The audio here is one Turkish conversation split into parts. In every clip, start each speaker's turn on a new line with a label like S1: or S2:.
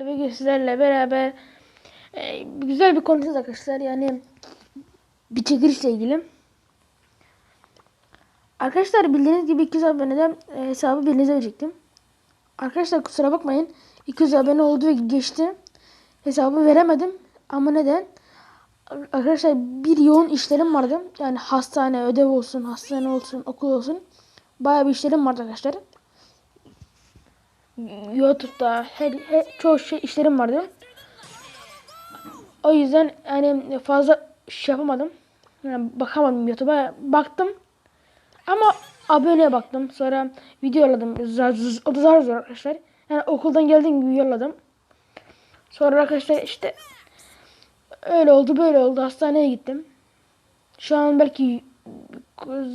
S1: Bugün sizlerle beraber e, güzel bir konuşacağız arkadaşlar. Yani bir çekilişle ilgili. Arkadaşlar bildiğiniz gibi 200 aboneden e, hesabı birinize verecektim. Arkadaşlar kusura bakmayın. 200 abone oldu ve geçti. Hesabı veremedim. Ama neden? Arkadaşlar bir yoğun işlerim vardı. Yani hastane, ödev olsun, hastane olsun, okul olsun. Bayağı bir işlerim vardı arkadaşlar. YouTube'da her, her çoğu şey işlerim vardı. O yüzden yani fazla şey yapamadım. Yani bakamadım YouTube'a. Baktım. Ama aboneye baktım. Sonra video yolladım. Zar, zar- zar zor arkadaşlar. Yani okuldan geldiğim gibi yolladım. Sonra arkadaşlar işte öyle oldu böyle oldu. Hastaneye gittim. Şu an belki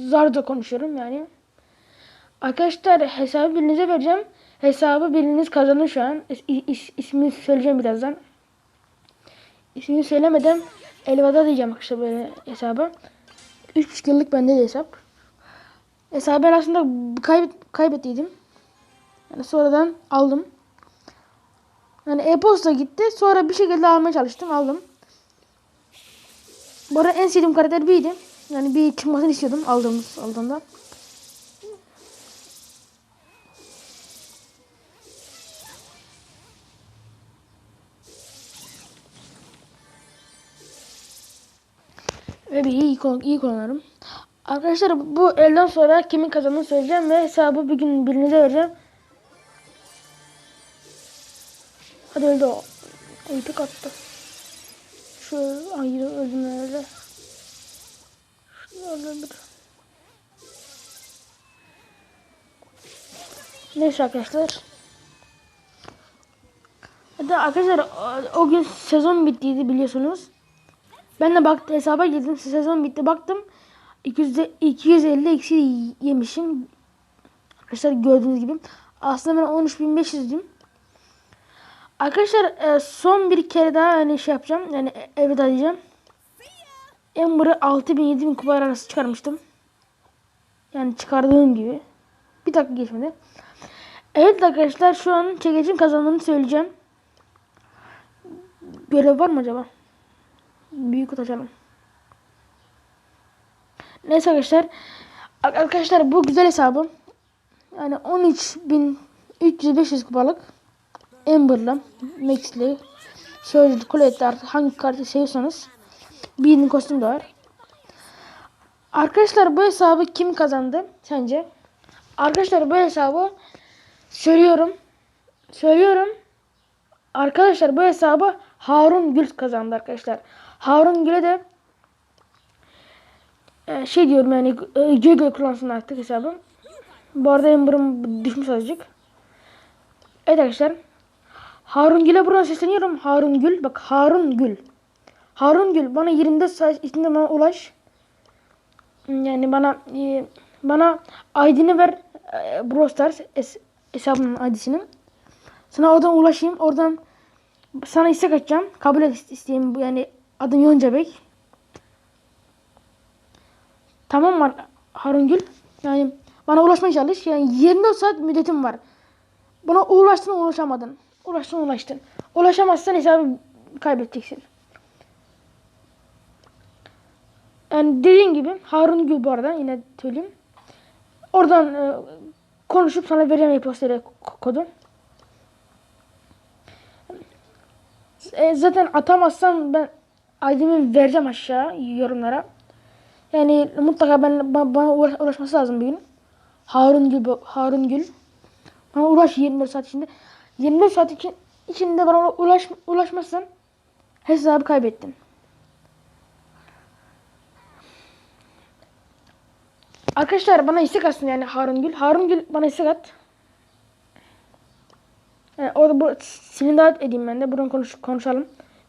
S1: zar da konuşuyorum yani. Arkadaşlar hesabı birinize vereceğim. Hesabı biriniz kazanır şu an. İs, is, ismini söyleyeceğim birazdan. İsmini söylemeden elveda diyeceğim arkadaşlar böyle hesabı. 3 yıllık bende de hesap. Hesabı ben aslında kaybet, kaybettiydim. Yani sonradan aldım. Yani e-posta gitti. Sonra bir şekilde almaya çalıştım. Aldım. Bu arada en sevdiğim karakter biriydi. Yani bir çıkmasını istiyordum aldığımız aldığımda. Ve bir iyi, iyi kullanırım. Arkadaşlar bu elden sonra kimin kazandığını söyleyeceğim ve hesabı bir gün birinize vereceğim. Hadi öldü o. Tek attı. Şu ayı öldüm öyle. Neyse arkadaşlar. Hadi arkadaşlar o gün sezon bittiydi biliyorsunuz. Ben de baktım hesaba girdim. Sezon bitti baktım. 200, 250 eksi yemişim. Arkadaşlar gördüğünüz gibi. Aslında ben 13.500'düm. Arkadaşlar e, son bir kere daha hani şey yapacağım. Yani e, elveda diyeceğim. Ember'ı 6000 7000 kupa arası çıkarmıştım. Yani çıkardığım gibi. Bir dakika geçmedi. Evet arkadaşlar şu an çekicin kazandığını söyleyeceğim. Görev var mı acaba? Büyük kutu açalım. Neyse arkadaşlar. Ar- Arkadaşlar bu güzel hesabım. Yani 13.300-500 kupalık. Amber'la, Max'li, Surge'li, Colette'li artık hangi kartı seviyorsanız. Bir kostüm de var. Arkadaşlar bu hesabı kim kazandı sence? Arkadaşlar bu hesabı söylüyorum. Söylüyorum. Arkadaşlar bu hesabı Harun Gül kazandı arkadaşlar. Harun Gül'e de e, şey diyorum yani e, Google kullansın artık hesabım. Bu arada Ember'ım düşmüş azıcık. Evet arkadaşlar. Harun Gül'e buradan sesleniyorum. Harun Gül. Bak Harun Gül. Harun Gül bana 24 saat içinde bana ulaş. Yani bana e, bana ID'ni ver. E, Brawl Stars es, hesabının ID'sini. Sana oradan ulaşayım. Oradan sana istek açacağım. Kabul et isteyeyim. Yani adın Yonca Bey. Tamam mı Harun Gül? Yani bana ulaşmaya çalış. Yani 24 saat müddetim var. Buna ulaştın ulaşamadın. Ulaştın ulaştın. Ulaşamazsan hesabı kaybedeceksin. Yani dediğim gibi Harun Gül bu arada yine söyleyeyim. Oradan e, konuşup sana vereceğim e-postayla kodu. E, zaten atamazsam ben ID'mi vereceğim aşağı yorumlara. Yani mutlaka ben ba- bana ulaş- ulaşması lazım bir gün. Harun Gül Harun Gül. Bana ulaş 24 saat içinde. 24 saat için, içinde bana ulaş ulaşmazsan hesabı kaybettin. Arkadaşlar bana istek atsın yani Harun Gül. Harun Gül bana istek at. Yani orada bu silin davet edeyim ben de. Buradan konuş, konuşalım.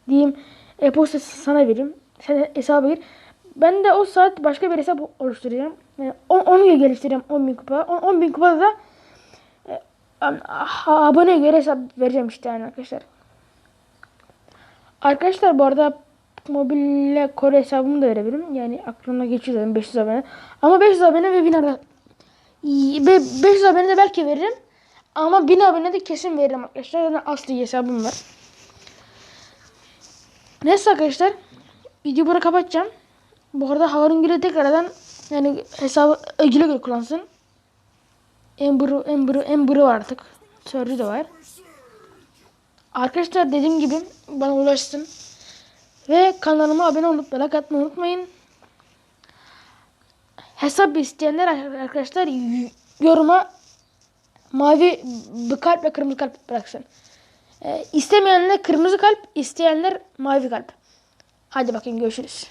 S1: Diyeyim e-posta sana vereyim. Sen hesaba gir. Ben de o saat başka bir hesap oluşturacağım. Yani 10, 10 geliştireceğim 10 bin kupa. 10, 10 bin kupada da e, aboneye göre hesap vereceğim işte yani arkadaşlar. Arkadaşlar bu arada mobille Kore hesabımı da verebilirim. Yani aklımda geçiyor zaten 500 abone. Ama 500 abone ve 1000 ara- ve 500 abone de belki veririm. Ama 1000 abone de kesin veririm arkadaşlar. Yani asli hesabım var. Neyse arkadaşlar. Videoyu burada kapatacağım. Bu arada Harun Gül'e tekrardan yani hesabı güle güle kullansın. Ember'ı Ember'ı Ember'ı var artık. Sörcü de var. Arkadaşlar dediğim gibi bana ulaşsın. Ve kanalıma abone olup like atmayı unutmayın. Hesap isteyenler arkadaşlar yoruma mavi bir kalp ve kırmızı kalp bıraksın. İstemeyenler kırmızı kalp, isteyenler mavi kalp. Hadi bakayım görüşürüz.